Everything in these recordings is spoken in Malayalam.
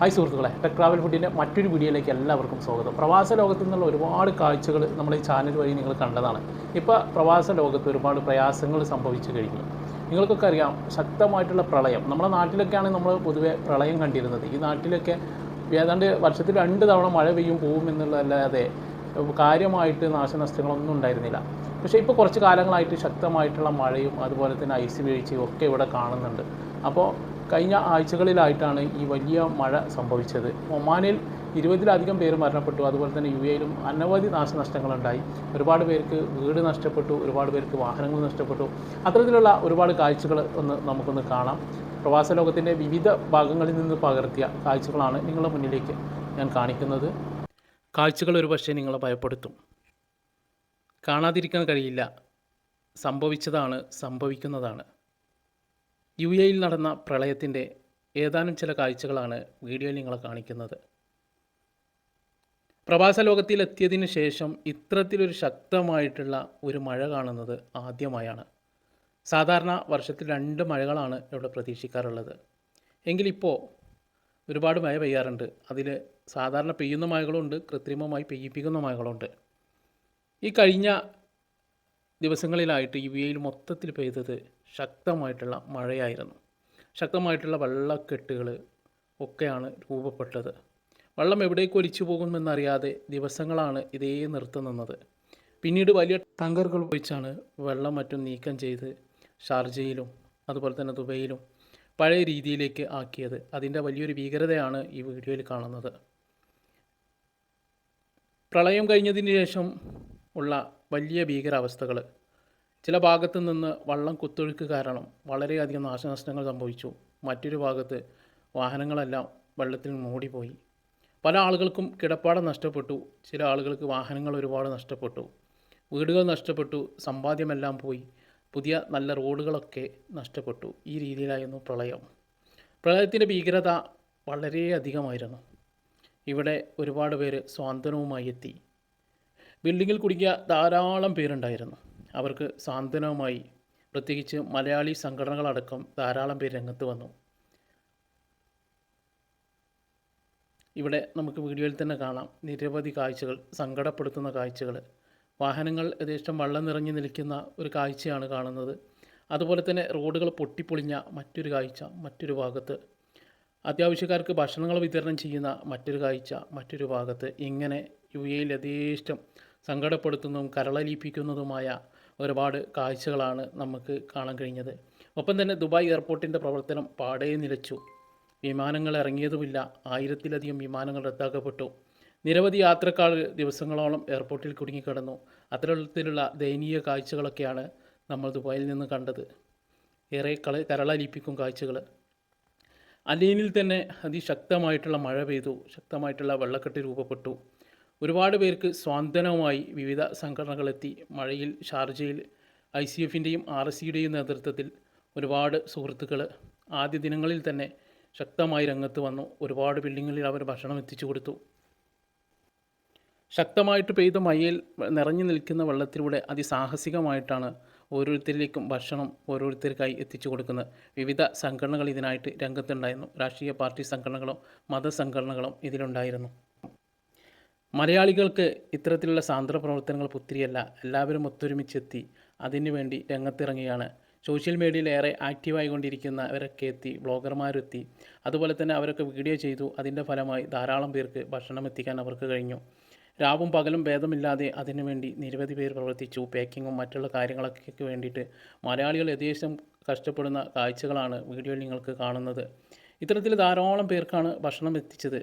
ഹായ് സുഹൃത്തുക്കളെ. ടെക് ട്രാവൽ ഫുഡിന്റെ മറ്റൊരു വീഡിയോയിലേക്ക് എല്ലാവർക്കും സ്വാഗതം. പ്രവാസ ലോകത്തു നിന്നുള്ള ഒരുപാട് കാഴ്ചകൾ നമ്മൾ ഈ ചാനൽ വഴി നിങ്ങൾ കണ്ടതാണ്. ഇപ്പോൾ പ്രവാസ ലോകത്ത് ഒരുപാട് പ്രയാസങ്ങൾ സംഭവിച്ചു കഴിഞ്ഞു. നിങ്ങൾക്കൊക്കെ അറിയാം ശക്തമായിട്ടുള്ള പ്രളയം. നമ്മുടെ നാട്ടിലൊക്കെയാണ് നമ്മൾ പൊതുവേ പ്രളയം കണ്ടിരുന്നത്. ഈ നാട്ടിലൊക്കെ ഏതാണ്ട് വർഷത്തിൽ രണ്ട് തവണ മഴ പെയ്യും പോവും എന്നുള്ളതല്ലാതെ കാര്യമായിട്ട് നാശനഷ്ടങ്ങളൊന്നും ഉണ്ടായിരുന്നില്ല. പക്ഷേ ഇപ്പോൾ കുറച്ച് കാലങ്ങളായിട്ട് ശക്തമായിട്ടുള്ള മഴയും അതുപോലെ തന്നെ ഐസ് വീഴ്ചയും ഒക്കെ ഇവിടെ കാണുന്നുണ്ട്. അപ്പോൾ കഴിഞ്ഞ ആഴ്ചകളിലായിട്ടാണ് ഈ വലിയ മഴ സംഭവിച്ചത്. ഒമാനിൽ ഇരുപതിലധികം പേര് മരണപ്പെട്ടു. അതുപോലെ തന്നെ യു എയിലും അനവധി നാശനഷ്ടങ്ങളുണ്ടായി. ഒരുപാട് പേർക്ക് വീട് നഷ്ടപ്പെട്ടു. ഒരുപാട് പേർക്ക് വാഹനങ്ങൾ നഷ്ടപ്പെട്ടു. അത്തരത്തിലുള്ള ഒരുപാട് കാഴ്ചകൾ ഒന്ന് നമുക്കൊന്ന് കാണാം. പ്രവാസ ലോകത്തിന്റെ വിവിധ ഭാഗങ്ങളിൽ നിന്ന് പകർത്തിയ കാഴ്ചകളാണ് നിങ്ങളുടെ മുന്നിലേക്ക് ഞാൻ കാണിക്കുന്നത്. കാഴ്ചകൾ ഒരു പക്ഷേ നിങ്ങളെ ഭയപ്പെടുത്തും. കാണാതിരിക്കാൻ കഴിയില്ല. സംഭവിച്ചതാണ് സംഭവിക്കുന്നതാണ്. യു എയിൽ നടന്ന പ്രളയത്തിന്റെ ഏതാനും ചില കാഴ്ചകളാണ് വീഡിയോയിൽ നിങ്ങളെ കാണിക്കുന്നത്. പ്രവാസ ലോകത്തിലെത്തിയതിനു ശേഷം ഇത്തരത്തിലൊരു ശക്തമായിട്ടുള്ള ഒരു മഴ കാണുന്നത് ആദ്യമായാണ്. സാധാരണ വർഷത്തിൽ രണ്ട് മഴകളാണ് ഇവിടെ പ്രതീക്ഷിക്കാറുള്ളത്. എങ്കിലിപ്പോൾ ഒരുപാട് മഴ പെയ്യാറുണ്ട്. അതിൽ സാധാരണ പെയ്യുന്ന മഴകളുണ്ട് കൃത്രിമമായി പെയ്യിപ്പിക്കുന്ന മഴകളുണ്ട്. ഈ കഴിഞ്ഞ ദിവസങ്ങളിലായിട്ട് യു എയിൽ മൊത്തത്തിൽ പെയ്തത് ശക്തമായിട്ടുള്ള മഴയായിരുന്നു. ശക്തമായിട്ടുള്ള വെള്ളക്കെട്ടുകൾ ഒക്കെയാണ് രൂപപ്പെട്ടത്. വെള്ളം എവിടേക്ക് ഒലിച്ചു പോകുമെന്നറിയാതെ ദിവസങ്ങളാണ് ഇതേ നിർത്തി നിന്നത്. പിന്നീട് വലിയ ടാങ്കറുകൾ ഉപയോഗിച്ചാണ് വെള്ളം മറ്റും നീക്കം ചെയ്ത് ഷാർജയിലും അതുപോലെ തന്നെ ദുബൈയിലും പഴയ രീതിയിലേക്ക് ആക്കിയത്. അതിന്റെ വലിയൊരു ഭീകരതയാണ് ഈ വീഡിയോയിൽ കാണുന്നത്. പ്രളയം കഴിഞ്ഞതിന് ശേഷം ഉള്ള വലിയ ഭീകരാവസ്ഥകൾ. ചില ഭാഗത്ത് നിന്ന് വള്ളം കുത്തൊഴുക്ക് കാരണം വളരെയധികം നാശനഷ്ടങ്ങൾ സംഭവിച്ചു. മറ്റൊരു ഭാഗത്ത് വാഹനങ്ങളെല്ലാം വെള്ളത്തിൽ മൂടിപ്പോയി. പല ആളുകൾക്കും കിടപ്പാടം നഷ്ടപ്പെട്ടു. ചില ആളുകൾക്ക് വാഹനങ്ങൾ ഒരുപാട് നഷ്ടപ്പെട്ടു. വീടുകൾ നഷ്ടപ്പെട്ടു. സമ്പാദ്യമെല്ലാം പോയി. പുതിയ നല്ല റോഡുകളൊക്കെ നഷ്ടപ്പെട്ടു. ഈ രീതിയിലായിരുന്നു പ്രളയം. പ്രളയത്തിന്റെ ഭീകരത വളരെയധികമായിരുന്നു. ഇവിടെ ഒരുപാട് പേര് സ്വാന്തനവുമായി എത്തി. ബിൽഡിങ്ങിൽ കുടുങ്ങിയ ധാരാളം പേരുണ്ടായിരുന്നു. അവർക്ക് സാന്ത്വനവുമായി പ്രത്യേകിച്ച് മലയാളി സംഘടനകളടക്കം ധാരാളം പേര് രംഗത്ത് വന്നു. ഇവിടെ നമുക്ക് വീഡിയോയിൽ തന്നെ കാണാം. നിരവധി കാഴ്ചകൾ സങ്കടപ്പെടുത്തുന്ന കാഴ്ചകൾ. വാഹനങ്ങൾ യഥേഷ്ടം വള്ളം നിറഞ്ഞു നിൽക്കുന്ന ഒരു കാഴ്ചയാണ് കാണുന്നത്. അതുപോലെ തന്നെ റോഡുകൾ പൊട്ടിപ്പൊളിഞ്ഞ മറ്റൊരു കാഴ്ച മറ്റൊരു ഭാഗത്ത്. അത്യാവശ്യക്കാർക്ക് ഭക്ഷണങ്ങൾ വിതരണം ചെയ്യുന്ന മറ്റൊരു കാഴ്ച മറ്റൊരു ഭാഗത്ത്. ഇങ്ങനെ യു എയിൽ യഥേഷ്ടം സങ്കടപ്പെടുത്തുന്നതും കരളലിപ്പിക്കുന്നതുമായ ഒരുപാട് കാഴ്ചകളാണ് നമുക്ക് കാണാൻ കഴിഞ്ഞത്. ഒപ്പം തന്നെ ദുബായ് എയർപോർട്ടിന്റെ പ്രവർത്തനം പാടേ നിലച്ചു. വിമാനങ്ങൾ ഇറങ്ങിയതുമില്ല. ആയിരത്തിലധികം വിമാനങ്ങൾ റദ്ദാക്കപ്പെട്ടു. നിരവധി യാത്രക്കാർ ദിവസങ്ങളോളം എയർപോർട്ടിൽ കുടുങ്ങിക്കിടന്നു. അത്തരത്തിലുള്ള ദയനീയ കാഴ്ചകളൊക്കെയാണ് നമ്മൾ ദുബായിൽ നിന്ന് കണ്ടത്. ഏറെ കള കരളലിപ്പിക്കും കാഴ്ചകൾ. അലീനിൽ തന്നെ അതിശക്തമായിട്ടുള്ള മഴ പെയ്തു. ശക്തമായിട്ടുള്ള വെള്ളക്കെട്ട് രൂപപ്പെട്ടു. ഒരുപാട് പേർക്ക് സ്വാന്തനവുമായി വിവിധ സംഘടനകളെത്തി മഴയിൽ ഷാർജയിൽ ഐ സി എഫിന്റെയും ആർ എസ് സിയുടെയും നേതൃത്വത്തിൽ ഒരുപാട് സുഹൃത്തുക്കൾ ആദ്യ ദിനങ്ങളിൽ തന്നെ ശക്തമായി രംഗത്ത് വന്നു. ഒരുപാട് ബിൽഡിങ്ങുകളിൽ അവർ ഭക്ഷണം എത്തിച്ചു കൊടുത്തു. ശക്തമായിട്ട് പെയ്ത മഴയിൽ നിറഞ്ഞു നിൽക്കുന്ന വെള്ളത്തിലൂടെ അതിസാഹസികമായിട്ടാണ് ഓരോരുത്തരിലേക്കും ഭക്ഷണം ഓരോരുത്തർക്കായി എത്തിച്ചു കൊടുക്കുന്നത്. വിവിധ സംഘടനകൾ ഇതിനായിട്ട് രംഗത്തുണ്ടായിരുന്നു. രാഷ്ട്രീയ പാർട്ടി സംഘടനകളും മതസംഘടനകളും ഇതിലുണ്ടായിരുന്നു. മലയാളികൾക്ക് ഇത്തരത്തിലുള്ള സാന്ദ്ര പ്രവർത്തനങ്ങൾ പുത്തിരിയല്ല. എല്ലാവരും ഒത്തൊരുമിച്ചെത്തി അതിനുവേണ്ടി രംഗത്തിറങ്ങിയാണ് സോഷ്യൽ മീഡിയയിൽ ഏറെ ആക്റ്റീവായി കൊണ്ടിരിക്കുന്നവരൊക്കെ എത്തി ബ്ലോഗർമാരെത്തി. അതുപോലെ തന്നെ അവരൊക്കെ വീഡിയോ ചെയ്തു. അതിന്റെ ഫലമായി ധാരാളം പേർക്ക് ഭക്ഷണം എത്തിക്കാൻ അവർക്ക് കഴിഞ്ഞു. രാവും പകലും ഭേദമില്ലാതെ അതിനുവേണ്ടി നിരവധി പേർ പ്രവർത്തിച്ചു. പാക്കിങ്ങും മറ്റുള്ള കാര്യങ്ങളൊക്കെ വേണ്ടിയിട്ട് മലയാളികൾ യഥേഷ്ടം കഷ്ടപ്പെടുന്ന കാഴ്ചകളാണ് വീഡിയോയിൽ നിങ്ങൾക്ക് കാണുന്നത്. ഇത്തരത്തിൽ ധാരാളം പേർക്കാണ് ഭക്ഷണം എത്തിച്ചത്.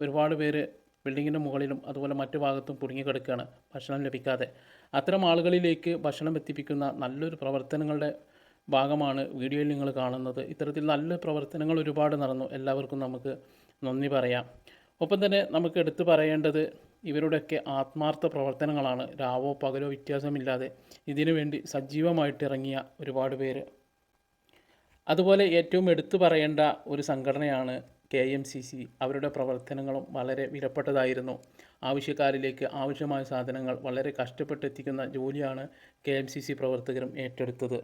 ഒരുപാട് പേര് ബിൽഡിങ്ങിന്റെ മുകളിലും അതുപോലെ മറ്റു ഭാഗത്തും കുടുങ്ങിക്കിടക്കുകയാണ് ഭക്ഷണം ലഭിക്കാതെ. അത്തരം ആളുകളിലേക്ക് ഭക്ഷണം എത്തിപ്പിക്കുന്ന നല്ലൊരു പ്രവർത്തനങ്ങളുടെ ഭാഗമാണ് വീഡിയോയിൽ നിങ്ങൾ കാണുന്നത്. ഇത്തരത്തിൽ നല്ല പ്രവർത്തനങ്ങൾ ഒരുപാട് നടന്നു. എല്ലാവർക്കും നമുക്ക് നന്ദി പറയാം. ഒപ്പം തന്നെ നമുക്ക് എടുത്തു പറയേണ്ടത് ഇവരുടെയൊക്കെ ആത്മാർത്ഥ പ്രവർത്തനങ്ങളാണ്. രാവോ പകലോ വ്യത്യാസമില്ലാതെ ഇതിനു വേണ്ടി സജീവമായിട്ട് ഇറങ്ങിയ ഒരുപാട് പേര്. അതുപോലെ ഏറ്റവും എടുത്തു പറയേണ്ട ഒരു സംഘടനയാണ് കെ എം സി സി അവരുടെ പ്രവർത്തനങ്ങളും വളരെ വിലപ്പെട്ടതായിരുന്നു. ആവശ്യക്കാരിലേക്ക് ആവശ്യമായ സാധനങ്ങൾ വളരെ കഷ്ടപ്പെട്ടെത്തിക്കുന്ന ജോലിയാണ് കെ എം സി സി പ്രവർത്തകരും ഏറ്റെടുത്തത്.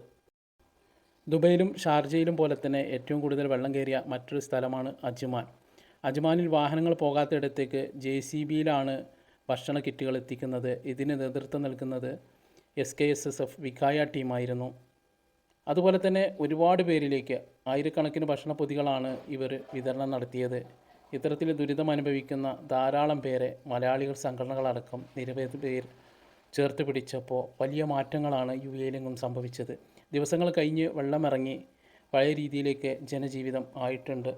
ദുബൈയിലും ഷാർജയിലും പോലെ തന്നെ ഏറ്റവും കൂടുതൽ വെള്ളം കയറിയ മറ്റൊരു സ്ഥലമാണ് അജ്മാൻ. അജ്മാനിൽ വാഹനങ്ങൾ പോകാത്തയിടത്തേക്ക് ജെ സി ബിയിലാണ് ഭക്ഷണ കിറ്റുകൾ എത്തിക്കുന്നത്. ഇതിന് നേതൃത്വം നൽകുന്നത് S K S S F Vikhaya ടീമായിരുന്നു. അതുപോലെ തന്നെ ഒരുപാട് പേരിലേക്ക് ആയിരക്കണക്കിന് ഭക്ഷണപ്പൊതികളാണ് ഇവർ വിതരണം നടത്തിയത്. ഇത്തരത്തിൽ ദുരിതം അനുഭവിക്കുന്ന ധാരാളം പേരെ മലയാളികൾ സംഘടനകളടക്കം നിരവധി പേർ ചേർത്ത് പിടിച്ചപ്പോൾ വലിയ മാറ്റങ്ങളാണ് യു എയിലെങ്ങും സംഭവിച്ചത്. ദിവസങ്ങൾ കഴിഞ്ഞ് വെള്ളമിറങ്ങി പഴയ രീതിയിലേക്ക് ജനജീവിതം ആയിട്ടുണ്ട്.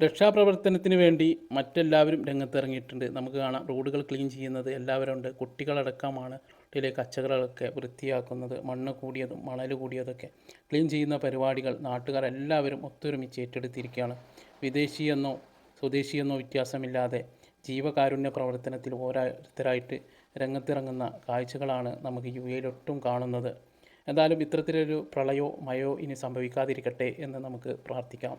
രക്ഷാപ്രവർത്തനത്തിന് വേണ്ടി മറ്റെല്ലാവരും രംഗത്തിറങ്ങിയിട്ടുണ്ട്. നമുക്ക് കാണാം റോഡുകൾ ക്ലീൻ ചെയ്യുന്നത് എല്ലാവരും ഉണ്ട് കുട്ടികളടക്കമാണ് റോഡിലെ കച്ചകളൊക്കെ വൃത്തിയാക്കുന്നത് മണ്ണ് കൂടിയതും മണൽ കൂടിയതൊക്കെ ക്ലീൻ ചെയ്യുന്ന പരിപാടികൾ നാട്ടുകാർ എല്ലാവരും ഒത്തൊരുമിച്ച് ഏറ്റെടുത്തിരിക്കുകയാണ്. വിദേശിയെന്നോ സ്വദേശിയെന്നോ വ്യത്യാസമില്ലാതെ ജീവകാരുണ്യ പ്രവർത്തനത്തിൽ ഓരോരുത്തരായിട്ട് രംഗത്തിറങ്ങുന്ന കാഴ്ചകളാണ് നമുക്ക് യു എയിലൊട്ടും കാണുന്നത്. എന്തായാലും ഇത്തരത്തിലൊരു പ്രളയോ മയോ ഇനി സംഭവിക്കാതിരിക്കട്ടെ എന്ന് നമുക്ക് പ്രാർത്ഥിക്കാം.